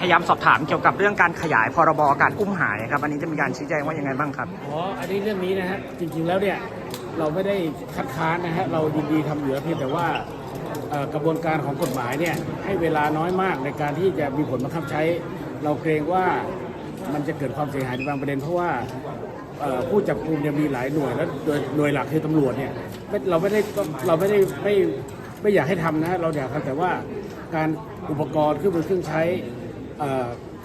พยายามสอบถามเกี่ยวกับเรื่องการขยายพรบการอุ้มหายครับอันนี้จะมีการชี้แจงว่ายังไงบ้างครับอ๋ออันนี้เรื่องนี้นะฮะจริงๆแล้วเนี่ยเราไม่ได้คัดค้านนะฮะเรายินดีทำอยู่แล้วเพียงแต่ว่ากระบวนการของกฎหมายเนี่ยให้เวลาน้อยมากในการที่จะมีผลบังคับใช้ เราเกรงว่ามันจะเกิดความเสียหายในบางประเด็น เพราะว่าผู้จับกลุ่มเนี่ยมีหลายหน่วยแล้วโดยหน่วยหลักคือตำรวจเนี่ยเราไม่ได้เราไม่ได้ไม่ไม่อยากให้ทำนะฮะเราอยากทำแต่ว่า การอุปกรณ์เครื่องมือเครื่องใช้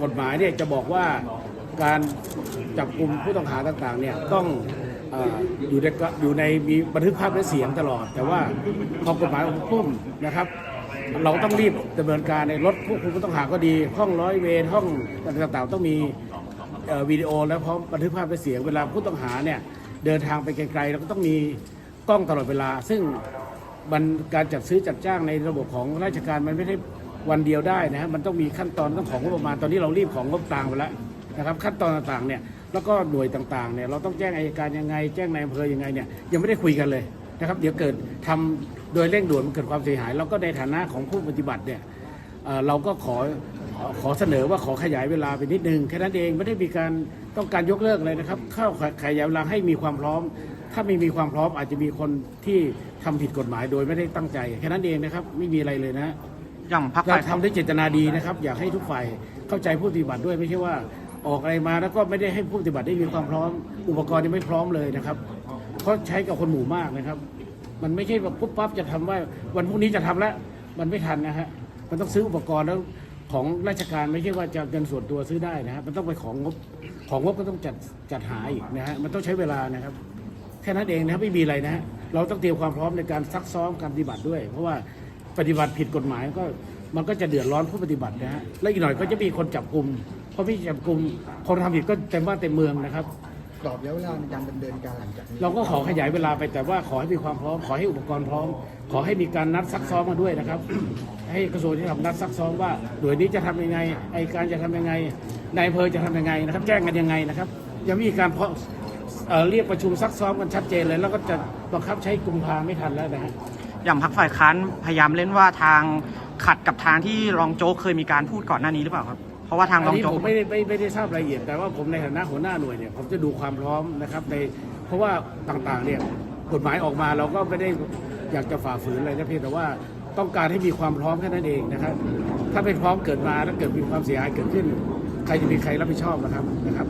กฎหมายเนี่ยจะบอกว่าการจับกลุ่มผู้ต้องหาต่างๆเนี่ยต้องออยู่ในอยู่ในมีบันทึกภาพและเสียงตลอด แต่ว่าพอกฎหมายองพุ่มนะครับ เราต้องรีบดำเนินการในรถควบคุมผู้ต้องหาก็ดี ห้องร้อยเวรห้องต่างๆ ต้องมีวิดีโอและพร้อมบันทึกภาพและเสียงเวลาผู้ต้องหาเนี่ยเดินทางไปไกลๆเราก็ต้องมีกล้องตลอดเวลา ซึ่ง มันการจัดซื้อจัดจ้างในระบบของราชการมันไม่ได้วันเดียวได้นะฮะมันต้องมีขั้นตอนต้องของงบประมาณตอนนี้เรารีบของงบกลางไปแล้วนะครับขั้นตอนต่างๆเนี่ยแล้วก็หน่วยต่างๆเนี่ยเราต้องแจ้งอายการยังไง แจ้งนายอำเภอยังไงเนี่ยยังไม่ได้คุยกันเลยนะครับเดี๋ยวเกิดทำโดยเร่งด่วนมันเกิดความเสียหาย เราก็ในฐานะของผู้ปฏิบัติเนี่ยเอ่อเราก็ขอ ขอเสนอว่าขอขยายเวลาไปนิดนึงแค่นั้นเองไม่ได้มีการต้องการยกเลิกเลยนะครับ เข้าขยายเวลาให้มีความพร้อม ถ้าไม่มีความพร้อมอาจจะมีคนที่ทำผิดกฎหมายโดยไม่ได้ตั้งใจ แค่นั้นเองนะครับ ไม่มีอะไรเลยนะอย่างพักเราฝ่ายทำด้วยเจตนาดีนะครับ อยากให้ทุกฝ่ายเข้าใจผู้ปฏิบัติด้วยไม่ใช่ว่าออกอะไรมาแล้วก็ไม่ได้ให้ผู้ปฏิบัติได้มีความพร้อม อุปกรณ์ยังไม่พร้อมเลยนะครับเพราะใช้กับคนหมู่มากนะครับ มันไม่ใช่ว่าปุ๊บปั๊บจะทำว่าวันพรุ่งนี้จะทำแล้ว มันไม่ทันนะฮะมันต้องซื้ออุปกรณ์แล้ว ของราชการไม่ใช่ว่าจะเงินส่วนตัวซื้อได้นะฮะมันต้องไปของงบของงบก็ต้องจัดจัดหาอีกนะฮะมันต้องใช้เวลานะครับ แค่นั้นเองนะครับไม่มีอะไรนะฮะเราต้องเตรียมความพร้อมในการซักซ้อมการปฏิบัติด้วย เพราะว่าปฏิบัติผิดกฎหมายก็มันก็จะเดือดร้อนผู้ปฏิบัตินะฮะและอีกหน่อยก็จะมีคนจับกลุ่มเพราะพี่จับกลุ่มคนทำผิดก็เต็มบ้านเต็มเมืองนะครับ กรอบระยะเวลาในการดำเนินการหลังจากนี้เราก็ขอขยายเวลาไปแต่ว่าขอให้มีความพร้อม ขอให้อุปกรณ์พร้อม ขอให้มีการนัดซักซ้อมมาด้วยนะครับ ให้กระทรวงที่ทำนัดซักซ้อมว่าหน่วยนี้จะทำยังไงไอการจะทำยังไงนายอำเภอจะทำยังไงนะครับ แจ้งกันยังไงนะครับ ยังไม่มีการเพาะเอ่อเรียกประชุมซักซ้อมกันชัดเจนเลยแล้วก็จะบังคับใช้กุมภาไม่ทันแล้วนะฮะ อย่างพักฝ่ายค้านพยายามเล่นว่าทางขัดกับทางที่รองโจ๊กเคยมีการพูดก่อนหน้านี้หรือเปล่าครับ เพราะว่าทางรอัอนงนี้โจ๊กผมไม่ได้ไม่ไม่ได้ทราบรายละเอียด แต่ว่าผมในฐานะหัวหน้าหน่วยเนี่ยผมจะดูความพร้อมนะครับในเพราะว่าต่างๆเนี่ยกฎหมายออกมาเราก็ไม่ได้อยากจะฝ่าฝืนอะไรนะเพียงแต่ว่าต้องการให้มีความพร้อมแค่นั้นเองนะครับ ถ้าไม่พร้อมเกิดมาแล้วเกิดมีความเสียหายเกิดขึ้น ใครจะมีใครรับผิดชอบนะครับนะครับ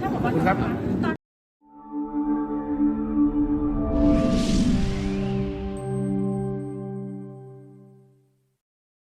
ถ้าบอกขอบว่าคุณครับตอน